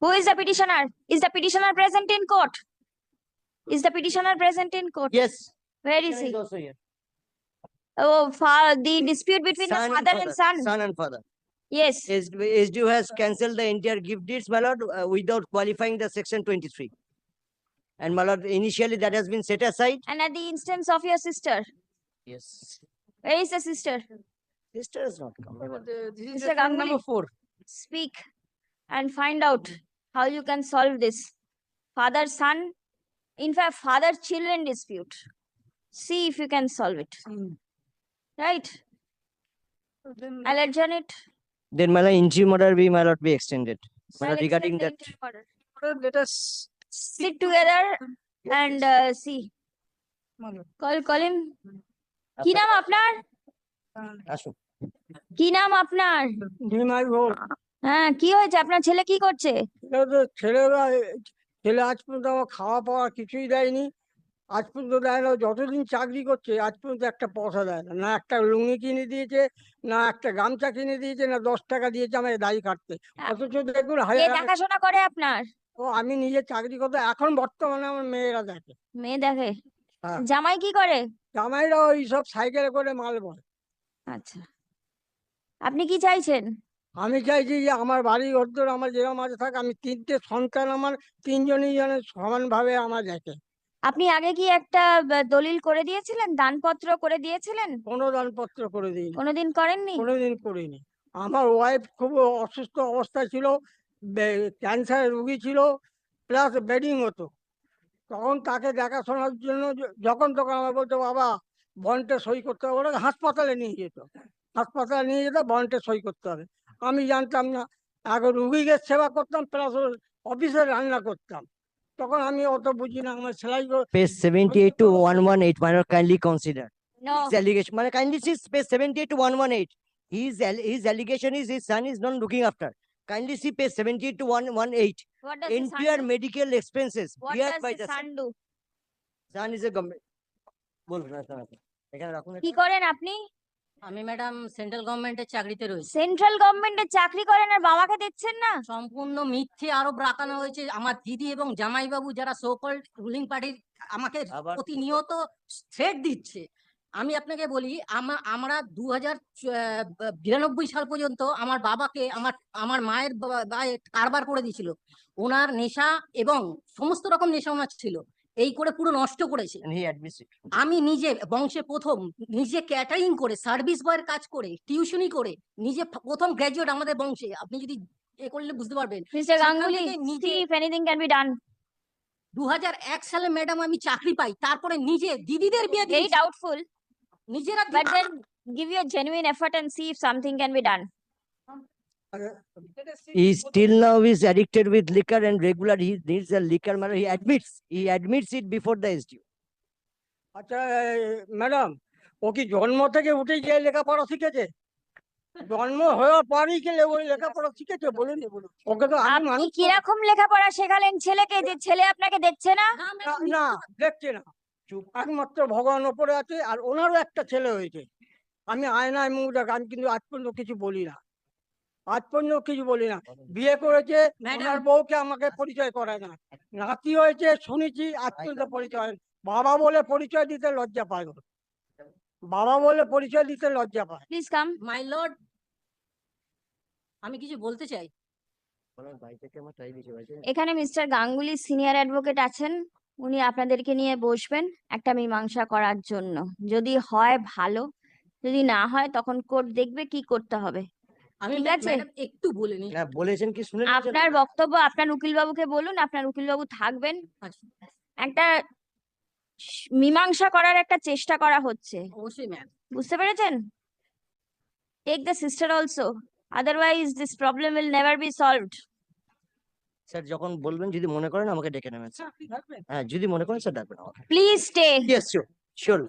Who is the petitioner? Is the petitioner present in court? Is the petitioner present in court? Yes. Where is petitioner he? also here. Oh, fa- the dispute between the Son father and son. Son and father. Yes. SDU has cancelled the entire gift deeds, my lord, uh, without qualifying the section twenty-three. And my lord, initially that has been set aside. And at the instance of your sister. Yes. Where is the sister? Sister has not come. my lord. Mr. number Ganguly. four. Speak and find out how you can solve this. Father son, in fact, father children dispute. See if you can solve it. Mm. Right? Then I'll adjourn it. Then my interim order be, my lord, be extended. I'll regarding that, uh, let us. Sit together and uh, see. Call, call him. কি নাম আপনার Uh, আসুন। কি নাম আপনার। হ্যাঁ কি হয়েছে আপনার ছেলে কি করছে ছেলেরা ছেলে আজ পর্যন্ত আমার খাওয়া পাওয়া কিছুই দেয়নি। আজ পর্যন্ত দেয় না যতদিন চাকরি করছে আজ পর্যন্ত একটা পয়সা দেয় না। না একটা লুঙ্গি কিনে দিয়েছে না একটা গামছা কিনে দিয়েছে না দশ টাকা দিয়েছে আমাকে দাড়ি কাটতে। অথচ দেখুন দেখাশোনা করে আপনার? ও আমি নিজে চাকরি করতে এখন বর্তমানে আমার মেয়েরা দেখে। মেয়ে দেখে? হ্যাঁ। জামাই কি করে? জামাইরা ওই সব সাইকেলে করে মাল বয়। আচ্ছা। আপনি কি চাইছেন? আমি চাইছি যে আমার বাড়ি ঘর আমার যেরকম আছে থাক আমি তিনটে সন্তান আমার তিনজনই যেন সমানভাবে আমার দেখে। আপনি আগে কি একটা দলিল করে দিয়েছিলেন? দানপত্র করে দিয়েছিলেন? কোনো দানপত্র করে দিইনি। কোনোদিন করেননি? কোনোদিন করিনি। আমার ওয়াইফ খুব অসুস্থ অবস্থায় ছিল ক্যান্সার রুগী ছিল প্লাস বেডিং হতো। তখন তাকে দেখাশোনার জন্য যখন তখন আমার বলতো বাবা বন্ডে সই করতে হবে। ওরা হাসপাতালে নিয়ে যেত। হাসপাতালে নিয়ে যেত বন্ডে সই করতে হবে। আমি জানতাম না। আগে রুগীকে সেবা করতাম প্লাস অফিসে রান্না করতাম। তখন আমি অত বুঝি না আমার সেলাই seventy eight one one eight মানে মানে kindly seventy one eight his allegation is his son is not looking after kindly see seventy two one one eight entire medical expenses A government বলুন আপনি? আমি ম্যাডাম সেন্ট্রাল গভর্নমেন্টের চাকরিতে রয়েছি। Central গভর্নমেন্টের চাকরি করেন আর বাবাকে দিচ্ছেন না? সম্পূর্ণ মিথ্যে আরোপ রাখানো হয়েছে। আমার দিদি এবং জামাইবাবু যারা সোকল রুলিং পার্টির আমাকে প্রতিনিয়ত থ্রেট দিচ্ছে। আমি আপনাকে বলি আমা- আমরা দু হাজার বিরানব্বই সাল পর্যন্ত আমার বাবাকে আমার আমার মায়ের কারবার করে দিয়েছিল। ওনার নেশা এবং সমস্ত রকম নেশা ওনার ছিল। এই করে পুরো নষ্ট করেছে. আমি নিজে বংশে প্রথম নিজে ক্যাটারিং করে সার্ভিস বয়ের কাজ করে টিউশনি করে নিজে প্রথম গ্র্যাজুয়েট আমাদের বংশে। আপনি যদি এ করলে বুঝতে পারবেন। মিস্টার গাঙ্গুলি নিজে- can be done এক সালে ম্যাডাম আমি চাকরি পাই তারপরে নিজে দিদিদের বিয়ে দিয়েছি। doubtful নিজেরা but দি- then give your genuine effort and see if something can be done He still now is addicted with liquor and regular he needs a liquor, matter. he admits, he admits it before the SDU. আচ্ছা madam ও কি জন্ম থেকে উঠে গিয়ে লেখাপড়া শিখেছে? জন্ম হওয়ার পরই কি ওই লেখাপড়া শিখেছে? বলুন ওকে তো আমি মানুষ কীরকম লেখাপড়া শেখালেন? ছেলেকে যে ছেলে আপনাকে দেখছে না? না। দেখছে না। একমাত্র ভগবান ওপরে আছে আর ওনারও একটা ছেলে হয়েছে। আমি আয়নায় মুখ দেখ আমি কিন্তু আজ পর্যন্ত কিছু বলি না। আজ পর্যন্ত কিছু বলি না। বিয়ে করেছে। ওনার বউকে আমাকে পরিচয় করায় না। নাতি হয়েছে শুনেছি আজ পর্যন্ত পরিচয়। বাবা বলে পরিচয় দিতে লজ্জা পায় বাবা বলে পরিচয় দিতে লজ্জা পায়। প্লিজ কাম মাই লর্ড আমি কিছু বলতে চাই? এখানে মিস্টার গাঙ্গুলি সিনিয়র অ্যাডভোকেট আছেন। উনি আপনাদেরকে নিয়ে বসবেন একটা মীমাংসা করার জন্য। যদি হয় ভালো। যদি না হয় তখন কোর্ট দেখবে কি করতে হবে। আমি ঠিক আছে। একটু বলে নি না বলেছেন কি শুনে আপনার বক্তব্য আপনার উকিল বাবুকে বলুন আপনার উকিল বাবু থাকবেন। আচ্ছা, একটা মীমাংসা করার একটা চেষ্টা করা হচ্ছে। অবশ্যই ম্যাম। বুঝতে পেরেছেন? Take the sister also otherwise this problem will never be solved sir যখন বলবেন যদি মনে করেন আমাকে ডেকে নেবেন স্যার। হ্যাঁ যদি মনে করেন স্যার ডাকবেন আমাকে। Please stay yes sure sure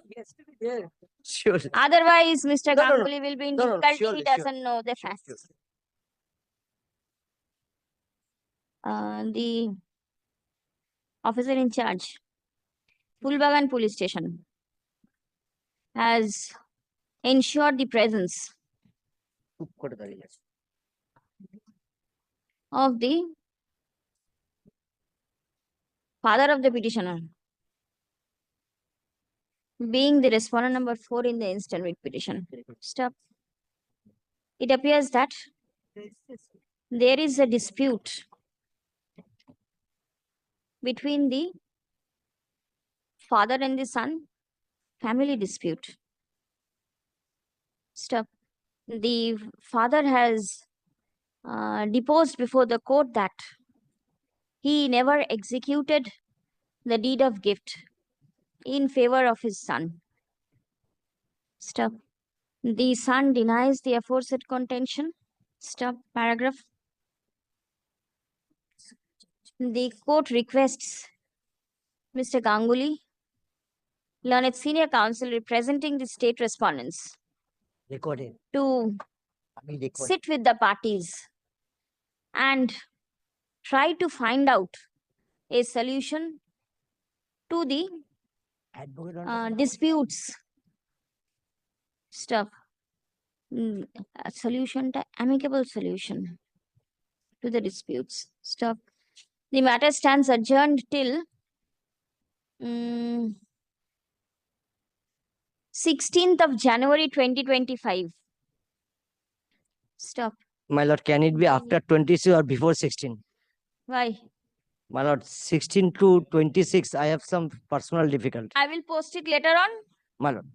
Sure Otherwise, Mr. No, no, no. Ganguly will be in No, no, difficulty. surely, He sure. doesn't know the facts. Uh, the officer in charge, Pulbagan Police Station, has ensured the presence চুপ করে দাঁড়িয়ে আছে of the father of the petitioner, being the respondent number four in the instant writ petition. Stop. It appears that there is a dispute between the father and the son, family dispute. Stop. The father has uh, deposed before the court that he never executed the deed of gift in favor of his son. Stop. The son denies the aforesaid contention. Stop. Paragraph. The court requests Mr. Ganguly, learned senior counsel representing the state respondents, Recorded. to আমি record- sit with the parties and try to find out a solution to the Advocate on uh, disputes stuff. Mm, a solution to amicable solution to the disputes stuff. The matter stands adjourned till mm, 16th of January 2025. Stop. My lord, can it be after twenty-six or before sixteen? Why? My lord, sixteen to twenty-six, I have some personal difficulty. I will post it later on. My lord,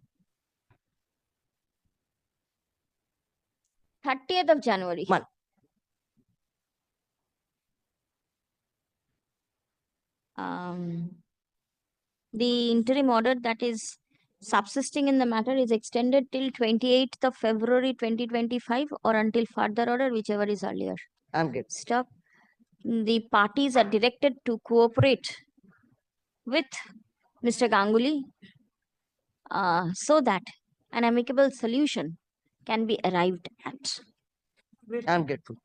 30th of January. Man. Um, the interim order that is subsisting in the matter is extended till 28th of February 2025 or until further order, whichever is earlier. I'm good. Stop the parties are directed to cooperate with Mr. Ganguly uh, so that an amicable solution can be arrived at. I'm grateful.